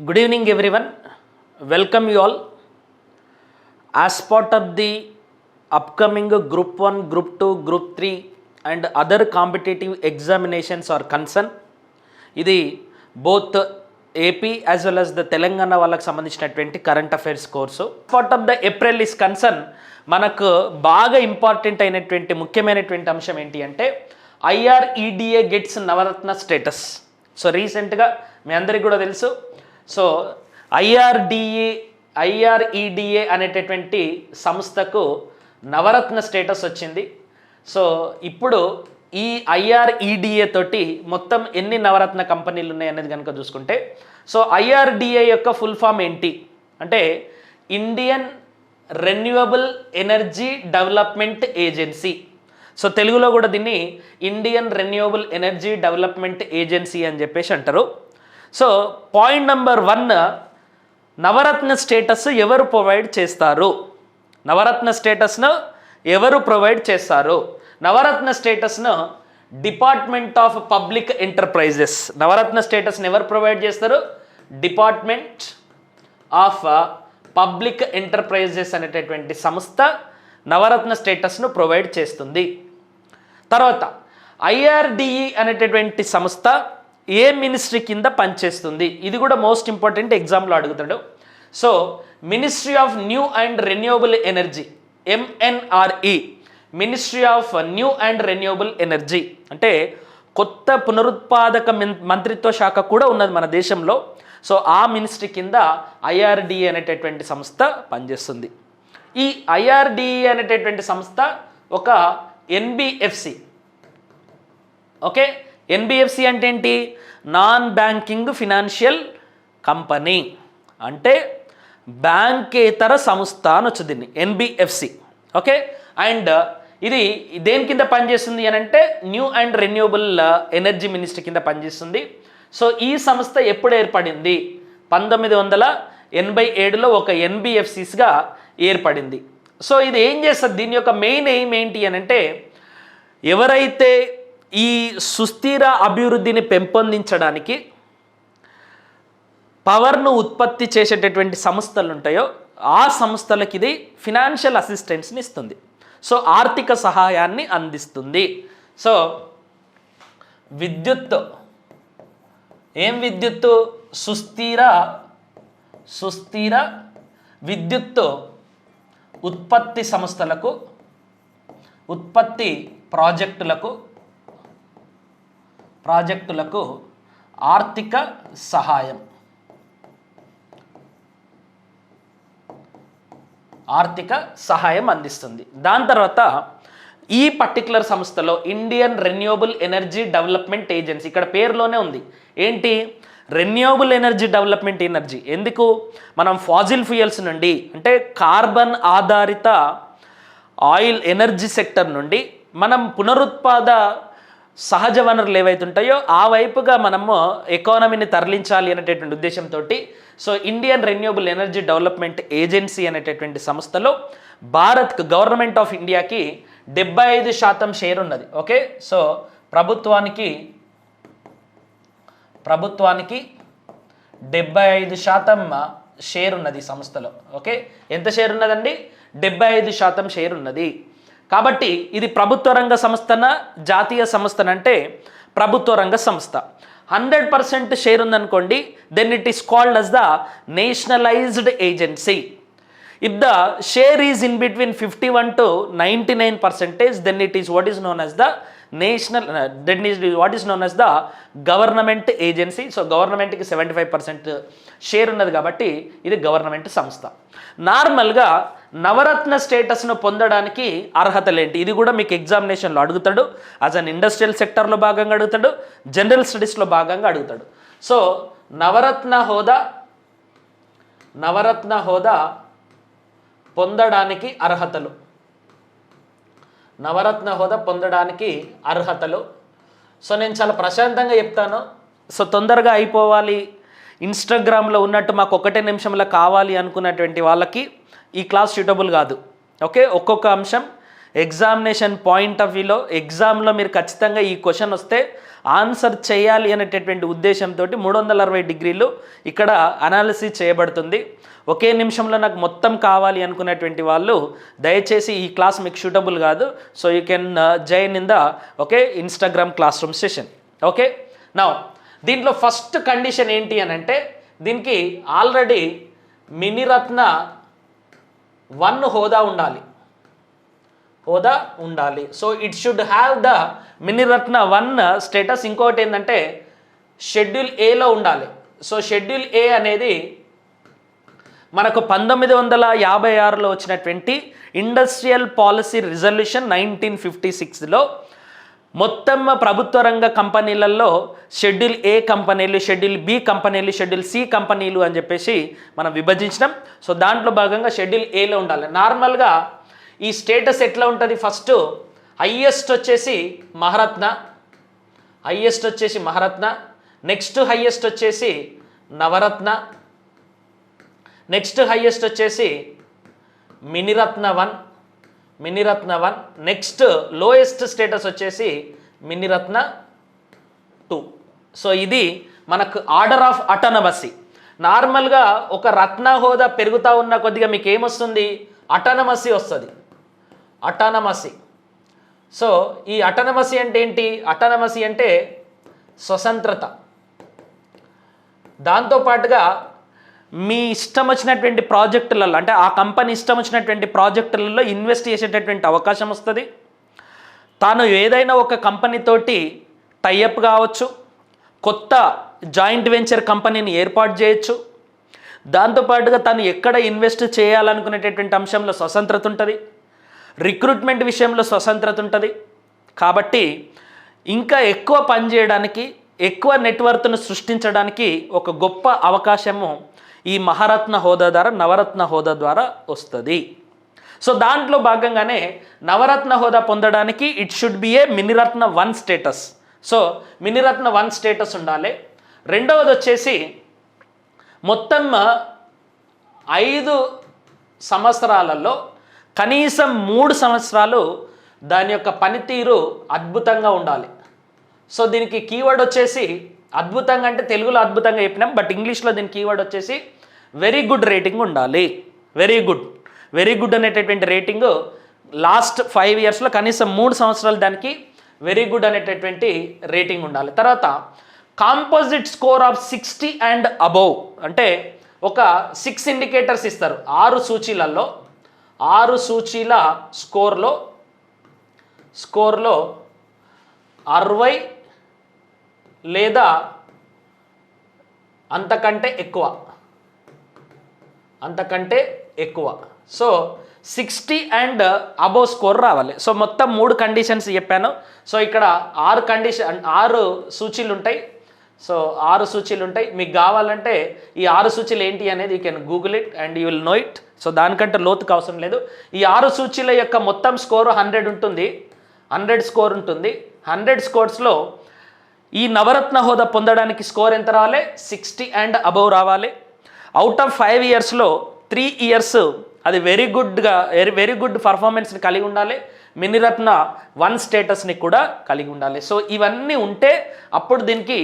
Good evening everyone welcome you all as part of the upcoming group one group two group three and other competitive examinations are concern ఇది both AP as well as the Telangana వాళ్ళకి సంబంధించినటువంటి current affairs course part of the April is concern మనకు బాగా important అయినటువంటి ముఖ్యమైనటువంటి అంశం ఏంటి అంటే IREDA gets Navratna status so రీసెంట్గా మీ అందరికీ కూడా తెలుసు సో ఐఆర్డిఏ ఐఆర్ఈడిఏ అనేటటువంటి సంస్థకు నవరత్న స్టేటస్ వచ్చింది. సో ఇప్పుడు ఈ ఐఆర్ఈడిఏ తోటి మొత్తం ఎన్ని నవరత్న కంపెనీలు ఉన్నాయి అనేది కనుక చూసుకుంటే సో ఐఆర్డిఏ యొక్క ఫుల్ ఫామ్ ఏంటి? అంటే Indian renewable energy development agency. So తెలుగులో కూడా దీన్ని Indian renewable energy development agency అని చెప్పేసి అంటారు. So point number one Navratna status ఎవరు ప్రొవైడ్ చేస్తారు? నవరత్న స్టేటస్ను ఎవరు ప్రొవైడ్ చేస్తారు? నవరత్న స్టేటస్ను department of public enterprises Navratna స్టేటస్ని ఎవరు ప్రొవైడ్ చేస్తారు? డిపార్ట్మెంట్ ఆఫ్ పబ్లిక్ ఎంటర్ప్రైజెస్ అనేటటువంటి సంస్థ నవరత్న స్టేటస్ను ప్రొవైడ్ చేస్తుంది. తర్వాత ఐఆర్డిఈ అనేటటువంటి సంస్థ ఏ మినిస్ట్రీ కింద పనిచేస్తుంది? ఇది కూడా మోస్ట్ ఇంపార్టెంట్ ఎగ్జామ్లో అడుగుతాడు so ministry of new and renewable energy MNRE ministry of new and renewable energy అంటే కొత్త పునరుత్పాదక మంత్రిత్వ శాఖ కూడా ఉన్నది మన దేశంలో. సో ఆ మినిస్ట్రీ కింద ఐఆర్డిఏ అనేటటువంటి సంస్థ పనిచేస్తుంది. ఈ ఐఆర్డిఏ అనేటటువంటి సంస్థ ఒక ఎన్బిఎఫ్సి ఓకే ఎన్బిఎఫ్సి అంటే ఏంటి నాన్ బ్యాంకింగ్ ఫినాన్షియల్ కంపెనీ. అంటే బ్యాంకేతర సంస్థ అని వచ్చింది దీన్ని ఎన్బిఎఫ్సి ఓకే? అండ్ ఇది దేని కింద పనిచేస్తుంది అని అంటే new and renewable energy ministry కింద పనిచేస్తుంది. సో ఈ సంస్థ ఎప్పుడు ఏర్పడింది? పంతొమ్మిది వందల ఎనభై ఏడులో ఒక ఎన్బిఎఫ్సిస్గా ఏర్పడింది. సో ఇది ఏం చేస్తుంది? దీని యొక్క మెయిన్ ఎయిమ్ ఏంటి అని అంటే ఎవరైతే ఈ సుస్థిర అభివృద్ధిని పెంపొందించడానికి పవర్ను ఉత్పత్తి చేసేటటువంటి సంస్థలు ఉంటాయో ఆ సంస్థలకి ఇది ఫినాన్షియల్ అసిస్టెన్స్ని ఇస్తుంది. సో ఆర్థిక సహాయాన్ని అందిస్తుంది. సో విద్యుత్ ఏం విద్యుత్తు? సుస్థిర సుస్థిర విద్యుత్ ఉత్పత్తి సంస్థలకు ఉత్పత్తి ప్రాజెక్టులకు ప్రాజెక్టులకు ఆర్థిక సహాయం. ఆర్థిక సహాయం అందిస్తుంది. దాని తర్వాత ఈ పర్టికులర్ సంస్థలో Indian renewable energy development agency ఇక్కడ పేరులోనే ఉంది. ఏంటి? Renewable energy development energy. ఎందుకు? మనం ఫాజిల్ ఫ్యూయల్స్ నుండి అంటే కార్బన్ ఆధారిత ఆయిల్ ఎనర్జీ సెక్టర్ నుండి మనం పునరుత్పాద సహజ వనరులు ఏవైతే ఉంటాయో ఆ వైపుగా మనము ఎకానమీని తరలించాలి అనేటటువంటి ఉద్దేశంతో so Indian renewable energy development agency అనేటటువంటి సంస్థలో భారత్కు గవర్నమెంట్ ఆఫ్ ఇండియాకి డెబ్బై ఐదు శాతం షేర్ ఉన్నది. ఓకే సో ప్రభుత్వానికి ప్రభుత్వానికి డెబ్బై ఐదు శాతం షేర్ ఉన్నది సంస్థలో. ఓకే ఎంత షేర్ ఉన్నదండి? డెబ్బై ఐదు శాతం షేర్ ఉన్నది. కాబట్టి ఇది ప్రభుత్వ రంగ సంస్థన జాతీయ సంస్థనంటే ప్రభుత్వ రంగ సంస్థ. హండ్రెడ్ పర్సెంట్ షేర్ ఉందనుకోండి then it is called as the nationalised agency if the share is in between fifty one to ninety nine percentage then it is what is known as the national then is what is known as the government agency so గవర్నమెంట్కి seventy five percent share ఉన్నది కాబట్టి ఇది government సంస్థ. నార్మల్గా నవరత్న స్టేటస్ను పొందడానికి అర్హతలేంటి? ఇది కూడా మీకు ఎగ్జామినేషన్లో అడుగుతాడు. యాజ్ అన్ ఇండస్ట్రియల్ సెక్టర్లో భాగంగా అడుగుతాడు. జనరల్ స్టడీస్లో భాగంగా అడుగుతాడు. సో నవరత్న హోదా నవరత్న హోదా పొందడానికి అర్హతలు. నవరత్న హోదా పొందడానికి అర్హతలు. సో నేను చాలా ప్రశాంతంగా చెప్తాను. సో తొందరగా అయిపోవాలి. ఇన్స్టాగ్రామ్లో ఉన్నట్టు మాకు ఒకటే నిమిషంలో కావాలి అనుకున్నటువంటి వాళ్ళకి ఈ క్లాస్ సూటబుల్ కాదు. ఓకే ఒక్కొక్క అంశం ఎగ్జామినేషన్ పాయింట్ ఆఫ్ వ్యూలో ఎగ్జామ్లో మీరు ఖచ్చితంగా ఈ క్వశ్చన్ వస్తే ఆన్సర్ చేయాలి అనేటటువంటి ఉద్దేశంతో మూడు వందల అరవై డిగ్రీలు ఇక్కడ అనాలిసిస్ చేయబడుతుంది. ఒకే నిమిషంలో నాకు మొత్తం కావాలి అనుకునేటువంటి వాళ్ళు దయచేసి ఈ క్లాస్ మీకు సూటబుల్ కాదు. So you can join in the okay Instagram class room session okay నా దీంట్లో ఫస్ట్ కండిషన్ ఏంటి అని అంటే దీనికి ఆల్రెడీ మినిరత్న వన్ హోదా ఉండాలి. హోదా ఉండాలి. So it should have the Miniratna one status ఇంకోటి ఏంటంటే షెడ్యూల్ ఏలో ఉండాలి. సో షెడ్యూల్ ఏ అనేది మనకు పంతొమ్మిది వందల యాభై ఆరులో వచ్చినటువంటి industrial policy resolution nineteen fifty సిక్స్లో మొత్తం ప్రభుత్వ రంగ కంపెనీలలో షెడ్యూల్ ఏ కంపెనీలు షెడ్యూల్ బి కంపెనీలు షెడ్యూల్ సి కంపెనీలు అని చెప్పేసి మనం విభజించినాం. సో దాంట్లో భాగంగా షెడ్యూల్ ఏలో ఉండాలి. నార్మల్గా ఈ స్టేటస్ ఎట్లా ఉంటుంది? ఫస్ట్ హయ్యెస్ట్ వచ్చేసి మహారత్న. హయ్యెస్ట్ వచ్చేసి మహారత్న. నెక్స్ట్ హయ్యెస్ట్ వచ్చేసి నవరత్న. నెక్స్ట్ హయ్యెస్ట్ వచ్చేసి Miniratna one. Miniratna one. Next lowest status వచ్చేసి మినిరత్న టూ సో ఇది మనకు ఆర్డర్ ఆఫ్ అటనమసి నార్మల్గా ఒక రత్న హోదా పెరుగుతూ ఉన్న కొద్దిగా మీకు ఏమొస్తుంది? అటానమసీ వస్తుంది. అటానమసీ సో ఈ అటానమసీ అంటే ఏంటి? అటానమసీ అంటే స్వతంత్రత. దాంతోపాటుగా మీ ఇష్టం వచ్చినటువంటి ప్రాజెక్టులలో అంటే ఆ కంపెనీ ఇష్టం వచ్చినటువంటి ప్రాజెక్టులలో ఇన్వెస్ట్ చేసేటటువంటి అవకాశం వస్తుంది. తాను ఏదైనా ఒక కంపెనీతోటి టైఅప్ కావచ్చు కొత్త జాయింట్ వెంచర్ కంపెనీని ఏర్పాటు చేయొచ్చు. దాంతోపాటుగా తను ఎక్కడ ఇన్వెస్ట్ చేయాలనుకునేటటువంటి అంశంలో స్వతంత్రత ఉంటుంది. రిక్రూట్మెంట్ విషయంలో స్వతంత్రత ఉంటుంది. కాబట్టి ఇంకా ఎక్కువ పని చేయడానికి ఎక్కువ నెట్వర్క్ను సృష్టించడానికి ఒక గొప్ప అవకాశము ఈ మహారత్న హోదా ద్వారా నవరత్న హోదా ద్వారా వస్తుంది. సో దాంట్లో భాగంగానే నవరత్న హోదా పొందడానికి it should be a Miniratna one status. So Miniratna one status ఉండాలి. రెండవది వచ్చేసి మొత్తం ఐదు సంవత్సరాలలో కనీసం మూడు సంవత్సరాలు దాని యొక్క పనితీరు అద్భుతంగా ఉండాలి. సో దీనికి కీవర్డ్ వచ్చేసి అద్భుతంగా అంటే తెలుగులో అద్భుతంగా చెప్పినాం బట్ ఇంగ్లీష్లో దీని కీవర్డ్ వచ్చేసి వెరీ గుడ్ రేటింగ్ ఉండాలి. వెరీ గుడ్ వెరీ గుడ్ అనేటటువంటి రేటింగ్ లాస్ట్ ఫైవ్ ఇయర్స్లో కనీసం మూడు సంవత్సరాలు దానికి వెరీ గుడ్ అనేటటువంటి రేటింగ్ ఉండాలి. తర్వాత composite score of sixty and above అంటే ఒక సిక్స్ ఇండికేటర్స్ ఇస్తారు. ఆరు సూచీలలో ఆరు సూచీల స్కోర్లో స్కోర్లో అరవై లేదా అంతకంటే ఎక్కువ. అంతకంటే ఎక్కువ. So sixty and above score రావాలి. సో మొత్తం మూడు కండిషన్స్ చెప్పాను. సో ఇక్కడ ఆరు కండిషన్ ఆరు సూచీలు ఉంటాయి. సో ఆరు సూచీలు ఉంటాయి. మీకు కావాలంటే ఈ ఆరు సూచీలు ఏంటి అనేది you can Google it and you will know it so దానికంటే లోతుకు అవసరం లేదు. ఈ ఆరు సూచీల యొక్క మొత్తం స్కోరు హండ్రెడ్ ఉంటుంది. హండ్రెడ్ స్కోర్ ఉంటుంది. హండ్రెడ్ స్కోర్స్లో ఈ నవరత్న హోదా పొందడానికి స్కోర్ ఎంత రావాలి? సిక్స్టీ అండ్ అబవ్ రావాలి. అవుట్ ఆఫ్ ఫైవ్ ఇయర్స్లో త్రీ ఇయర్స్ అది వెరీ గుడ్గా వెరీ వెరీ గుడ్ పర్ఫార్మెన్స్ని కలిగి ఉండాలి. మినిరత్న వన్ స్టేటస్ని కూడా కలిగి ఉండాలి. సో ఇవన్నీ ఉంటే అప్పుడు దీనికి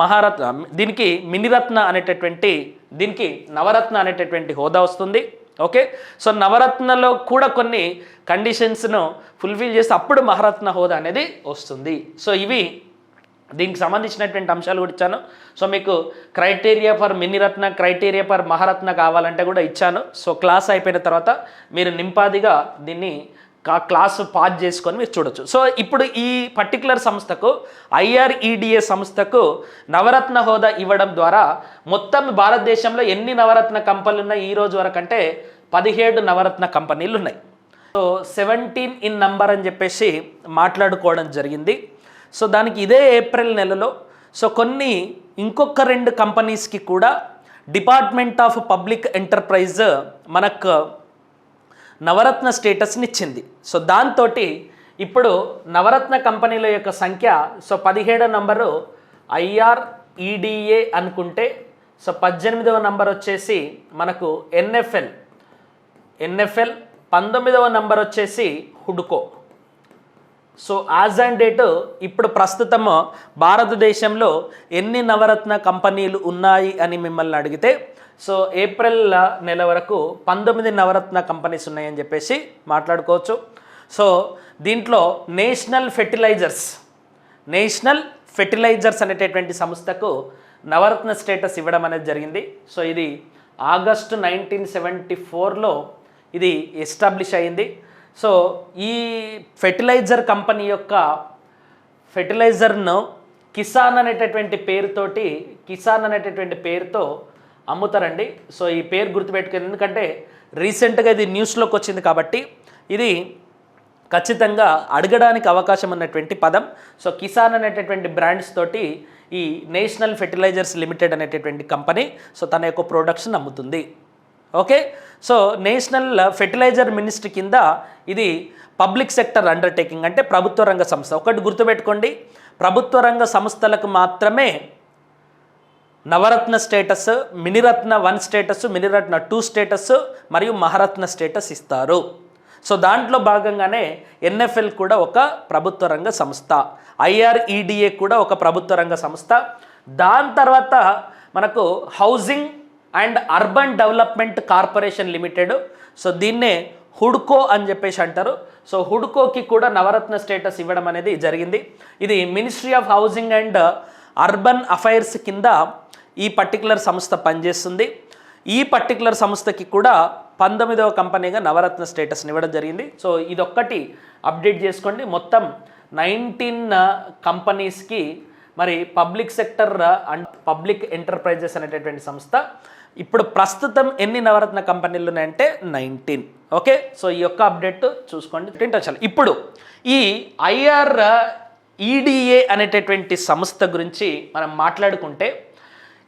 మహారత్న దీనికి మినిరత్న అనేటటువంటి దీనికి నవరత్న అనేటటువంటి హోదా వస్తుంది. ఓకే సో నవరత్నలో కూడా కొన్ని కండిషన్స్ను ఫుల్ఫిల్ చేస్తే అప్పుడు మహారత్న హోదా అనేది వస్తుంది. సో ఇవి దీనికి సంబంధించినటువంటి అంశాలు కూడా ఇచ్చాను. సో మీకు criteria for Miniratna criteria for Maharatna కావాలంటే కూడా ఇచ్చాను. సో క్లాస్ అయిపోయిన తర్వాత మీరు నింపాదిగా దీన్ని కా క్లాసు పాజ్ చేసుకొని మీరు చూడొచ్చు. సో ఇప్పుడు ఈ పర్టికులర్ సంస్థకు ఐఆర్ఈడిఏ సంస్థకు నవరత్న హోదా ఇవ్వడం ద్వారా మొత్తం భారతదేశంలో ఎన్ని నవరత్న కంపెనీలు ఉన్నాయి ఈ రోజు వరకు అంటే పదిహేడు నవరత్న కంపెనీలు ఉన్నాయి సో సెవెంటీన్ ఇన్ నంబర్ అని చెప్పేసి మాట్లాడుకోవడం జరిగింది. సో దానికి ఇదే ఏప్రిల్ నెలలో సో కొన్ని ఇంకొక రెండు కంపెనీస్కి కూడా డిపార్ట్మెంట్ ఆఫ్ పబ్లిక్ ఎంటర్ప్రైజ్ మనకు నవరత్న స్టేటస్ని ఇచ్చింది సో దాంతో ఇప్పుడు నవరత్న కంపెనీల యొక్క సంఖ్య సో పదిహేడో నంబరు ఐఆర్ఈడిఏ అనుకుంటే సో పద్దెనిమిదవ నంబర్ వచ్చేసి మనకు ఎన్ఎఫ్ఎల్. ఎన్ఎఫ్ఎల్ పంతొమ్మిదవ నంబర్ వచ్చేసి హుడ్కో. సో యాజ్ అండ్ డేట్ ఇప్పుడు ప్రస్తుతం భారతదేశంలో ఎన్ని నవరత్న కంపెనీలు ఉన్నాయి అని మిమ్మల్ని అడిగితే సో ఏప్రిల్ నెల వరకు పంతొమ్మిది నవరత్న కంపెనీస్ ఉన్నాయని చెప్పేసి మాట్లాడుకోవచ్చు. సో దీంట్లో నేషనల్ ఫెర్టిలైజర్స్ నేషనల్ ఫెర్టిలైజర్స్ అనేటటువంటి సంస్థకు నవరత్న స్టేటస్ ఇవ్వడం అనేది జరిగింది. సో ఇది ఆగస్టు నైన్టీన్ సెవెంటీ ఫోర్లో ఇది ఎస్టాబ్లిష్ అయింది. సో ఈ ఫెర్టిలైజర్ కంపెనీ యొక్క ఫెర్టిలైజర్ను కిసాన్ అనేటటువంటి పేరుతోటి కిసాన్ అనేటటువంటి పేరుతో అమ్ముతారండి. సో ఈ పేరు గుర్తుపెట్టుకుని ఎందుకంటే రీసెంట్గా ఇది న్యూస్లోకి వచ్చింది కాబట్టి ఇది ఖచ్చితంగా అడగడానికి అవకాశం ఉన్నటువంటి పదం. సో కిసాన్ అనేటటువంటి బ్రాండ్స్ తోటి ఈ నేషనల్ ఫెర్టిలైజర్స్ లిమిటెడ్ అనేటటువంటి కంపెనీ సో తన యొక్క production అమ్ముతుంది. Okay? So national fertilizer ministry కింద ఇది పబ్లిక్ సెక్టర్ అండర్టేకింగ్ అంటే ప్రభుత్వ రంగ సంస్థ. ఒకటి గుర్తుపెట్టుకోండి. ప్రభుత్వ రంగ సంస్థలకు మాత్రమే Navratna status Miniratna one status Miniratna two status మరియు మహారత్న స్టేటస్ ఇస్తారు. సో దాంట్లో భాగంగానే ఎన్ఎఫ్ఎల్ కూడా ఒక ప్రభుత్వ రంగ సంస్థ. ఐఆర్ఈడిఏ కూడా ఒక ప్రభుత్వ రంగ సంస్థ. దాని తర్వాత మనకు housing and urban development corporation limited. So దీన్నే హుడ్కో అని చెప్పేసి అంటారు. సో హుడ్కోకి కూడా నవరత్న స్టేటస్ ఇవ్వడం అనేది జరిగింది. ఇది ministry of housing and urban affairs కింద ఈ పర్టికులర్ సంస్థ పనిచేస్తుంది. ఈ పర్టికులర్ సంస్థకి కూడా పంతొమ్మిదవ కంపెనీగా నవరత్న స్టేటస్ని ఇవ్వడం జరిగింది. సో ఇదొక్కటి అప్డేట్ చేసుకోండి. మొత్తం నైన్టీన్ కంపెనీస్కి మరి public sector and public enterprises అనేటటువంటి సంస్థ ఇప్పుడు ప్రస్తుతం ఎన్ని నవరత్న కంపెనీలు ఉన్నాయంటే నైన్టీన్. ఓకే? సో ఈ యొక్క అప్డేట్ చూసుకోండి. ఏంటో ఇప్పుడు ఈ ఐఆర్ ఈడిఏ అనేటటువంటి సంస్థ గురించి మనం మాట్లాడుకుంటే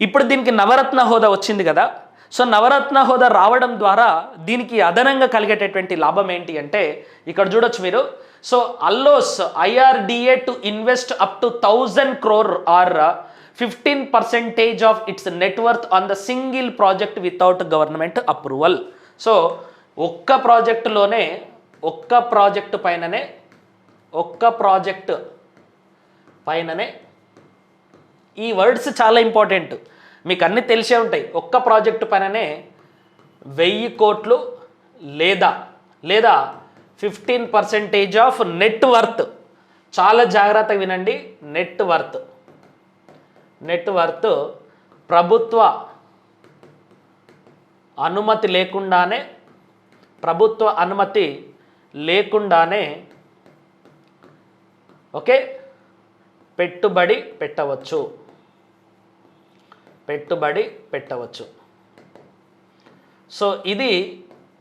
ఇప్పుడు దీనికి నవరత్న హోదా వచ్చింది కదా. సో నవరత్న హోదా రావడం ద్వారా దీనికి అదనంగా కలిగేటటువంటి లాభం ఏంటి అంటే ఇక్కడ చూడొచ్చు మీరు. So allows IREDA to invest up to thousand crore or fifteen percentage of its net worth on the single project without government approval so ఒక్క ప్రాజెక్టులోనే ఒక్క ప్రాజెక్టు పైననే ఒక్క ప్రాజెక్ట్ పైననే ఈ వర్డ్స్ చాలా ఇంపార్టెంట్ మీకు అన్నీ తెలిసే ఉంటాయి. ఒక్క ప్రాజెక్టు పైననే వెయ్యి కోట్లు లేదా లేదా fifteen percentage of net worth చాలా జాగ్రత్తగా వినండి నెట్ వర్త్ నెట్ వర్త్ ప్రభుత్వ అనుమతి లేకుండానే ప్రభుత్వ అనుమతి లేకుండానే ఓకే పెట్టుబడి పెట్టవచ్చు. పెట్టుబడి పెట్టవచ్చు. సో ఇది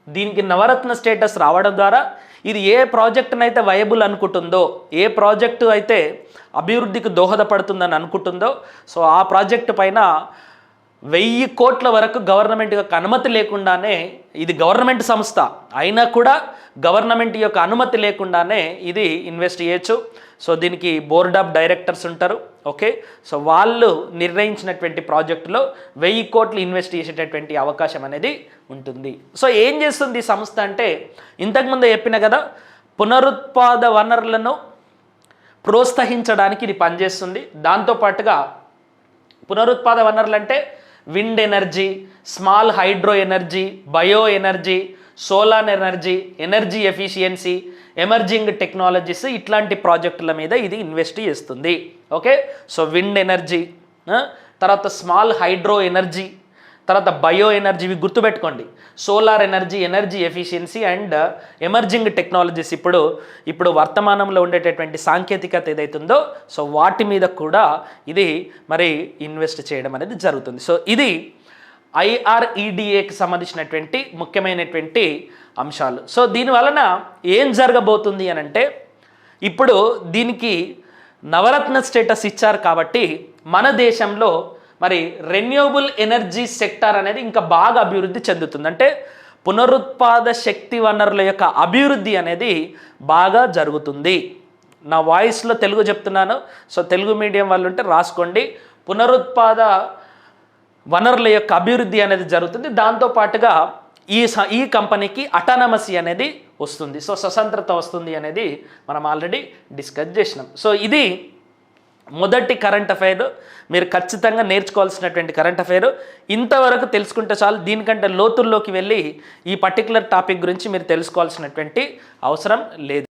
దీనికి నవరత్న స్టేటస్ రావడం ద్వారా ఇది ఏ ప్రాజెక్టునైతే వయబుల్ అనుకుంటుందో ఏ ప్రాజెక్టు అయితే అభివృద్ధికి దోహదపడుతుందని అనుకుంటుందో సో ఆ ప్రాజెక్టు పైన వెయ్యి కోట్ల వరకు గవర్నమెంట్ యొక్క అనుమతి లేకుండానే ఇది గవర్నమెంట్ సంస్థ. అయినా కూడా గవర్నమెంట్ యొక్క అనుమతి లేకుండానే ఇది ఇన్వెస్ట్ చేయొచ్చు. సో దీనికి బోర్డ్ ఆఫ్ డైరెక్టర్స్ ఉంటారు. ఓకే? సో వాళ్ళు నిర్ణయించినటువంటి ప్రాజెక్టులో వెయ్యి కోట్లు ఇన్వెస్ట్ చేసేటటువంటి అవకాశం అనేది ఉంటుంది. సో ఏం చేస్తుంది ఈ సంస్థ అంటే ఇంతకుముందు చెప్పిన కదా పునరుత్పాద వనరులను ప్రోత్సహించడానికి ఇది పనిచేస్తుంది. దాంతోపాటుగా పునరుత్పాద వనరులు అంటే wind energy small hydro energy bio energy solar energy energy efficiency emerging technologies ఇట్లాంటి ప్రాజెక్టుల మీద ఇది ఇన్వెస్ట్ చేస్తుంది. ఓకే సో విండ్ ఎనర్జీ తర్వాత స్మాల్ హైడ్రో ఎనర్జీ తర్వాత బయో ఎనర్జీ ఇవి గుర్తుపెట్టుకోండి. Solar energy energy efficiency and emerging technologies ఇప్పుడు ఇప్పుడు వర్తమానంలో ఉండేటటువంటి సాంకేతికత ఏదైతుందో సో వాటి మీద కూడా ఇది మరి ఇన్వెస్ట్ చేయడం అనేది జరుగుతుంది. సో ఇది ఐఆర్ఈడిఏకి సంబంధించినటువంటి ముఖ్యమైనటువంటి అంశాలు. సో దీని వలన ఏం జరగబోతుంది అని అంటే ఇప్పుడు దీనికి నవరత్న స్టేటస్ ఇచ్చారు కాబట్టి మన దేశంలో మరి రెన్యూవబుల్ ఎనర్జీ సెక్టార్ అనేది ఇంకా బాగా అభివృద్ధి చెందుతుంది. అంటే పునరుత్పాద శక్తి వనరుల యొక్క అభివృద్ధి అనేది బాగా జరుగుతుంది. నా వాయిస్లో తెలుగు చెప్తున్నాను. సో తెలుగు మీడియం వాళ్ళు ఉంటే రాసుకోండి. పునరుత్పాద వనరుల యొక్క అభివృద్ధి అనేది జరుగుతుంది. దాంతోపాటుగా ఈ స ఈ కంపెనీకి అటానమసీ అనేది వస్తుంది. సో స్వతంత్రత వస్తుంది అనేది మనం ఆల్రెడీ డిస్కస్ చేసినాం. సో ఇది మొదటి కరెంట్ అఫైర్ మీరు ఖచ్చితంగా నేర్చుకోవాల్సినటువంటి కరెంట్ అఫైర్. ఇంతవరకు తెలుసుకుంటే చాలు దీనికంటే లోతుల్లోకి వెళ్ళి ఈ పర్టికులర్ టాపిక్ గురించి మీరు తెలుసుకోవాల్సినటువంటి అవసరం లేదు.